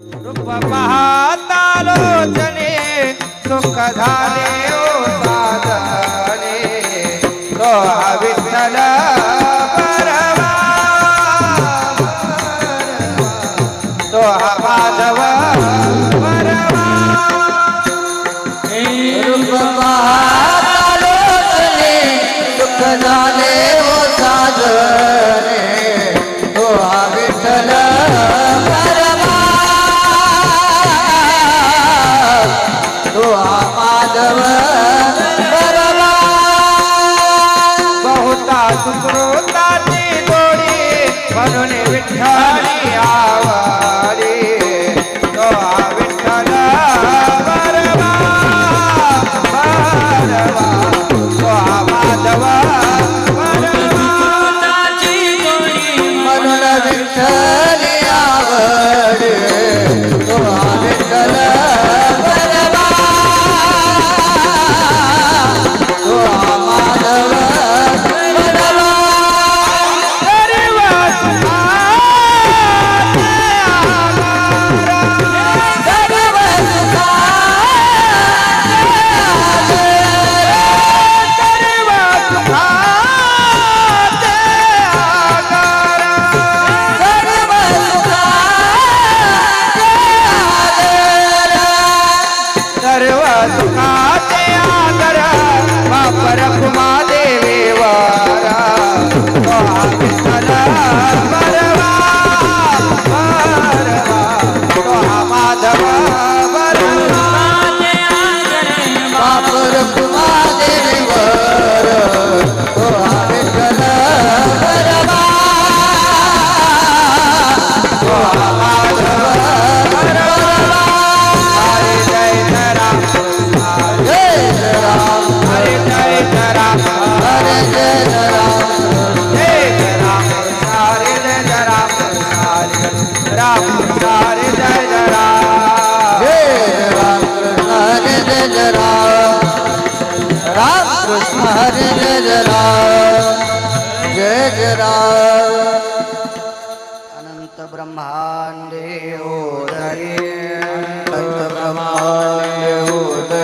रूप पाहता लोचने सुख झाले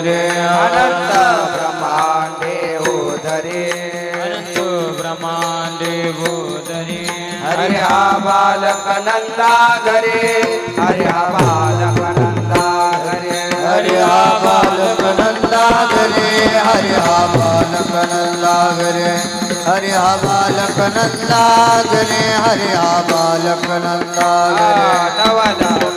ओदरे अनंत ब्रह्मांडे उदरे ब्रह्मांडे भूतरे हरि हा बालक नंदा घरे. हरि हा बालक नंदा घरे. हरि हा बालक नंदा गरे हरि हा बालक नंदा गरे हरि हा बालक नंदा गरे हरि हा बालक नंदा गरे नवला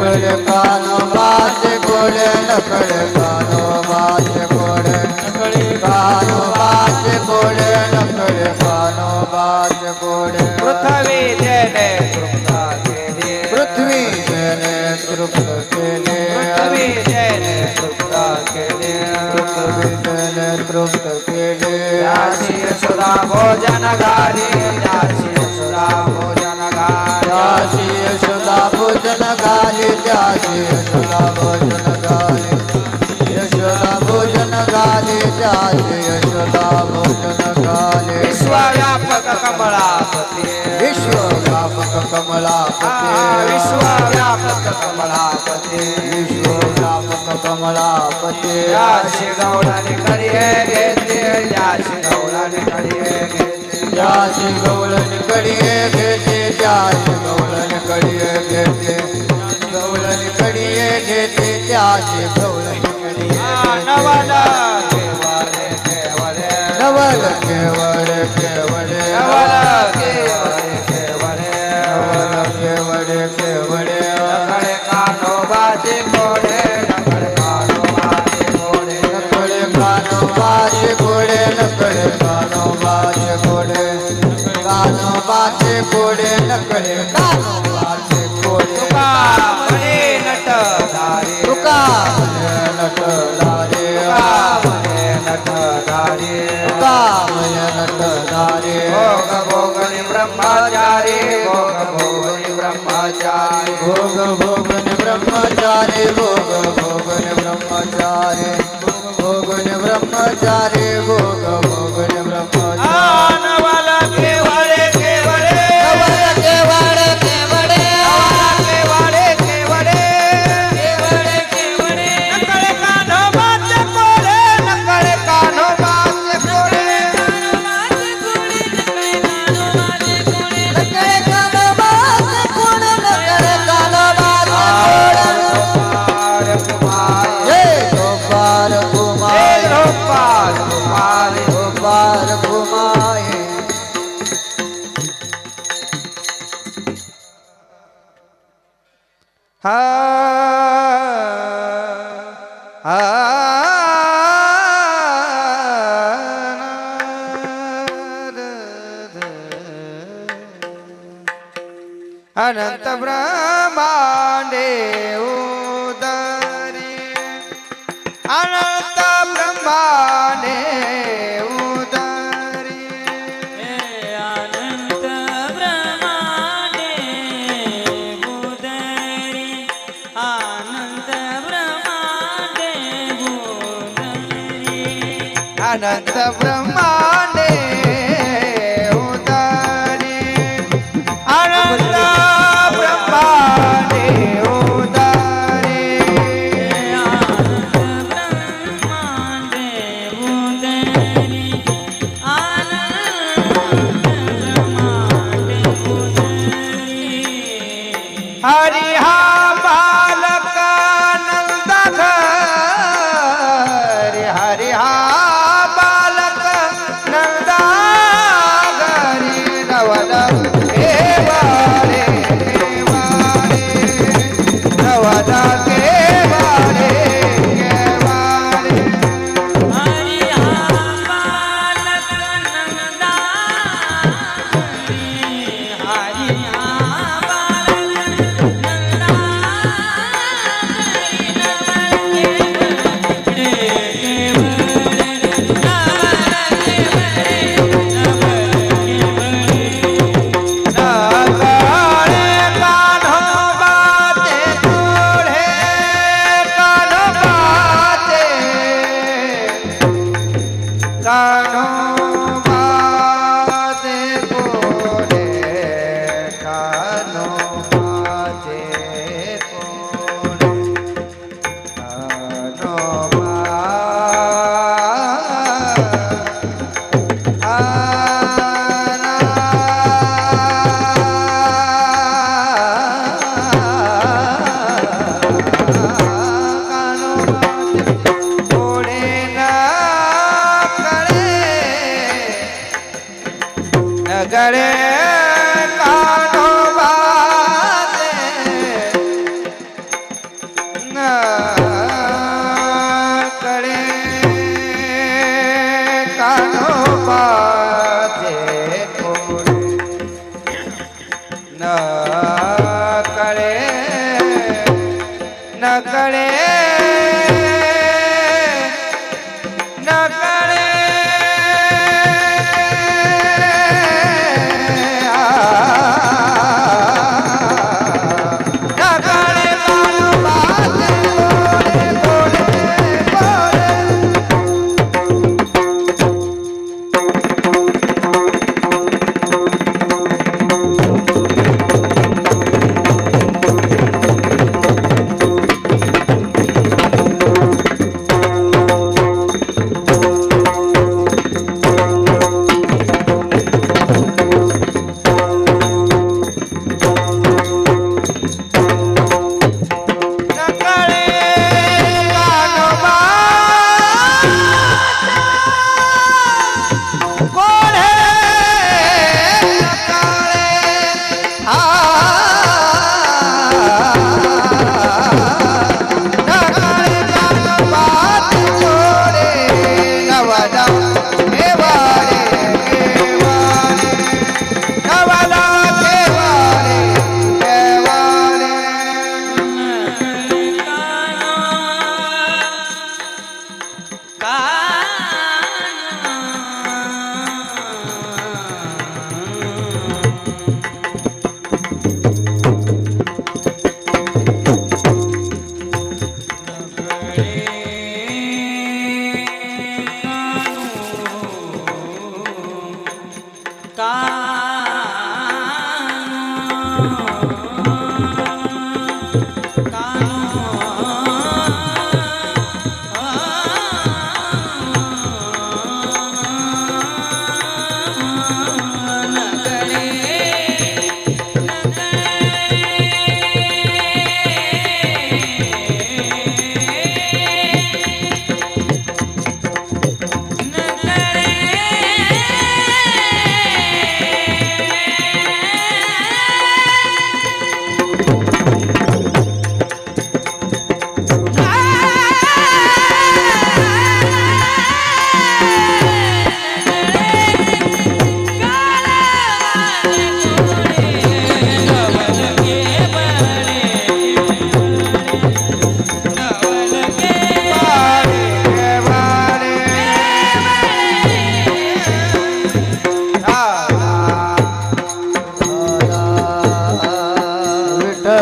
नकळे कानो बाचे कोडे नकळे कानो बाचे कोडे नकळे कानो बाचे कोडे नकळे कानो बाचे कोडे पृथ्वी जने तृप्ता केले पृथ्वी जने तृप्त केले पृथ्वी जने तृप्ता केले. पृथ्वी जने तृप्त केले. याशी सुरा भोजन याशी घाली त्याशी यशोदा भोजन घाली यशोदा भोजन घाली त्याशी यशोदा भोजन घाली विश्वव्यापक कमळापती विश्वव्यापक कमलापती. विश्वव्यापक कमळापती विश्वव्यापक कमलापती. याशी गौडाने करिये घेतली याशी गौडाने करिये घेते. त्याशी घेते. गवळण कडिये आ, नवला केवळे केवळे नवल केवळ केवळ नवला केवळे केवळे नवल केवळ केवळ. नकडे कानो बाजे कोडे नकडे कानो बाजे कोडे नकडे कानो बाचे घोडे नकडे कानो बाचे घोडे. कानो बाचे घोडे नकडे कानो नट लारे तुका म्हणे नट धारे तुका नट भोग भोगनी ब्रह्मचारी भोग भोगनी ब्रह्मचारी भोग भोगन ब्रह्मचारी भोग भोगन भोगन ब्रह्मचारी भोग हा हा अनंत ब्रह्मांडे अनंत ब्रह्मांडे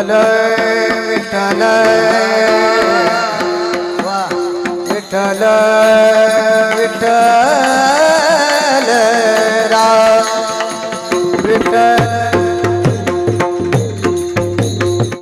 ولا